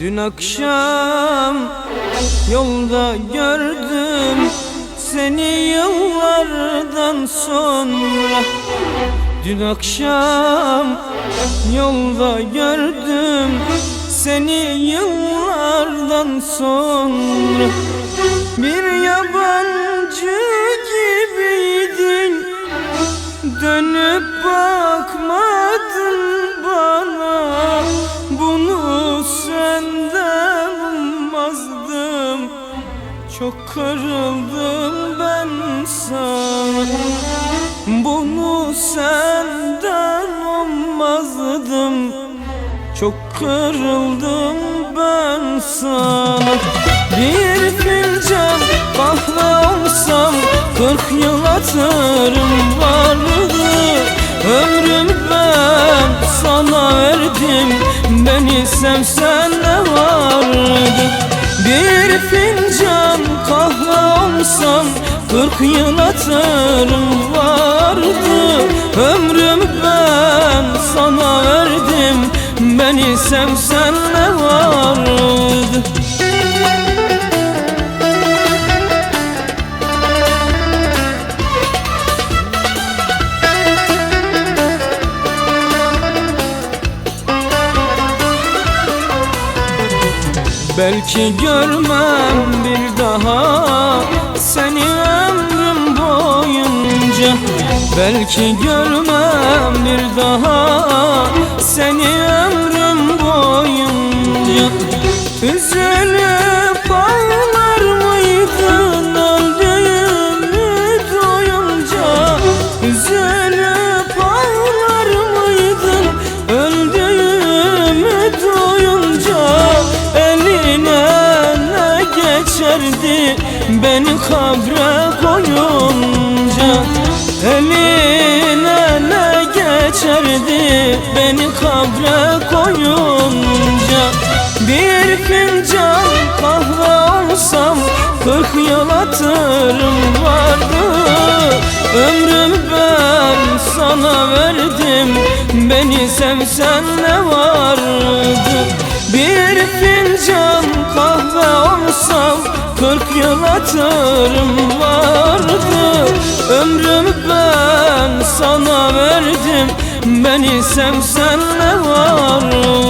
Dün akşam yolda gördüm seni yıllardan sonra. Dün akşam yolda gördüm seni yıllardan sonra. Bir yabancı Çok kırıldım ben sana. Bunu senden ummazdım Çok kırıldım ben sana. Bir fincan kahve olsam Kırk yıl hatırım vardı Ömrüm ben sana verdim Beni sevsen ne vardı Bir fincan olsam Kırk yıl hatırım vardı. Ömrüm ben sana verdim Beni sevsen ne vardı. Belki görmem bir daha Belki görmem bir daha Seni ömrüm boyunca. Üzülüp ağlar mıydın öldüğümü duyunca? Üzülüp ağlar mıydın öldüğümü duyunca? Eline ne geçerdi beni kabre beni kabre koyunca Bir fincan kahve olsam kırk yıl hatırım vardı. Ömrümü ben sana verdim. Beni sevsen ne vardı? Bir fincan kahve olsam Kırk yıl hatırım vardı. Ömrümü ben sana verdim Beni sevsen ne vardı